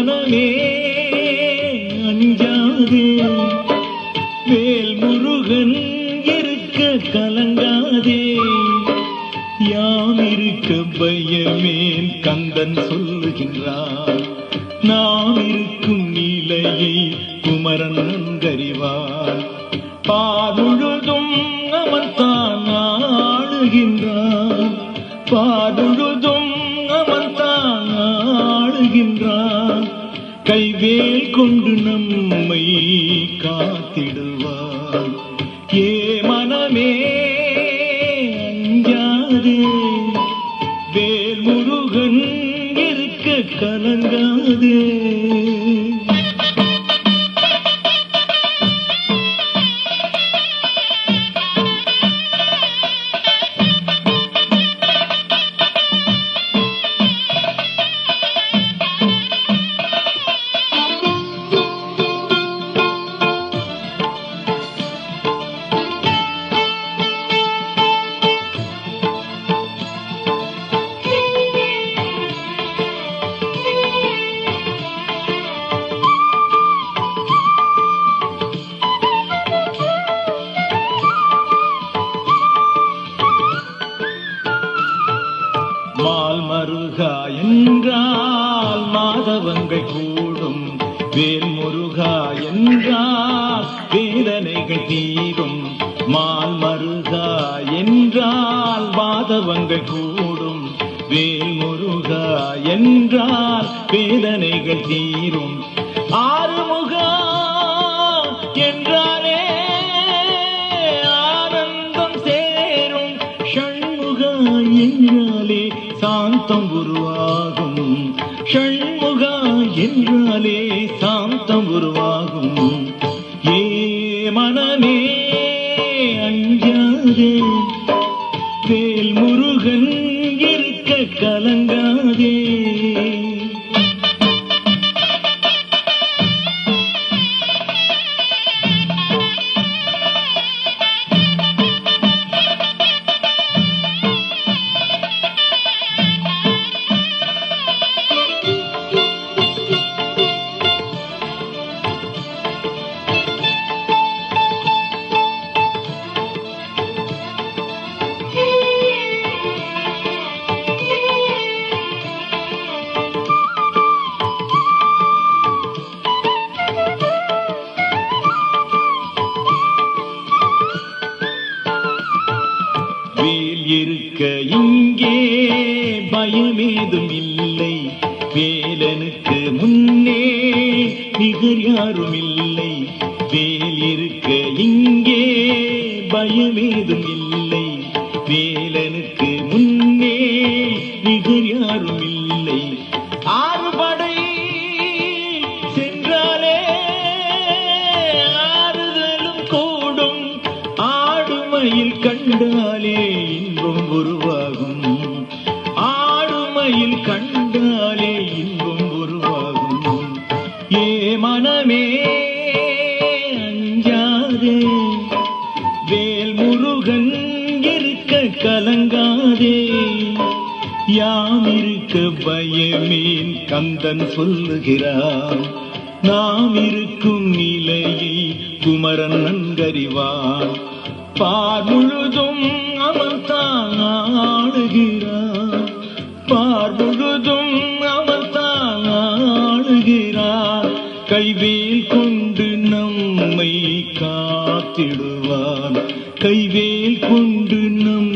மனமே அஞ்சாது. வேல் முருகன் இருக்க கலங்காதே. யாம் இருக்க பயமேன் கந்தன் சொல்லுகின்றான். நாம் இருக்கும் நிலையை குமரன் நன்கறிவார் பாதுழுதும் அவன் தான் ஆளுகின்றான். பாதுழுதும் அவன் தான் ஆளுகின்றான். கைவேல் கொண்டு நம்மை காத்திடுவார். ஏ மனமே அஞ்சாதே வேல் முருகன் இருக்க கலங்காதே. வேல் முருகா என்றார். வேதனைகள் தீரும். மால் மருகா என்றால். மாதவங்கள் கூடும். வேல் முருகா என்றால். வேதனைகள் தீரும். ஆறுமுகா என்றாலே ஆனந்தம் சேரும். ஷண்முகா என்றாலே சாந்தம் உருவாகும். ஷண் என்றாலே சாந்தம் உருவாகும் ஏ மனமே அஞ்சாதே வேல் முருகன் இருக்க கலங்காதே. வேல் இருக்க இங்கே பயமேதும் இல்லை. வேலனுக்கு முன்னே நிகர் யாரும் இல்லை. வேல் இருக்க இங்கே பயமேதும் இல்லை. வேலனுக்கு முன்னே நிகர் யாரும் இல்லை. ஆடுமையில் கண்டாலே இன்பம் உருவாகும். ஆடுமையில் கண்டாலே இன்பம் உருவாகும். ஏ மனமே அஞ்சாதே வேல் முருகன் இருக்க கலங்காதே. யாம் இருக்க பயமேன் கந்தன் சொல்லுகிறான். நாம் இருக்கும் நிலையை குமரன் நன்கறிவான். பார் முழுதும் அவன் தான் ஆளுகிறான் பார் முழுதும் அவன் தான் ஆளுகிறான் கைவேல் கொண்டு நம்மை காத்திடுவான் கைவேல் கொண்டு நம்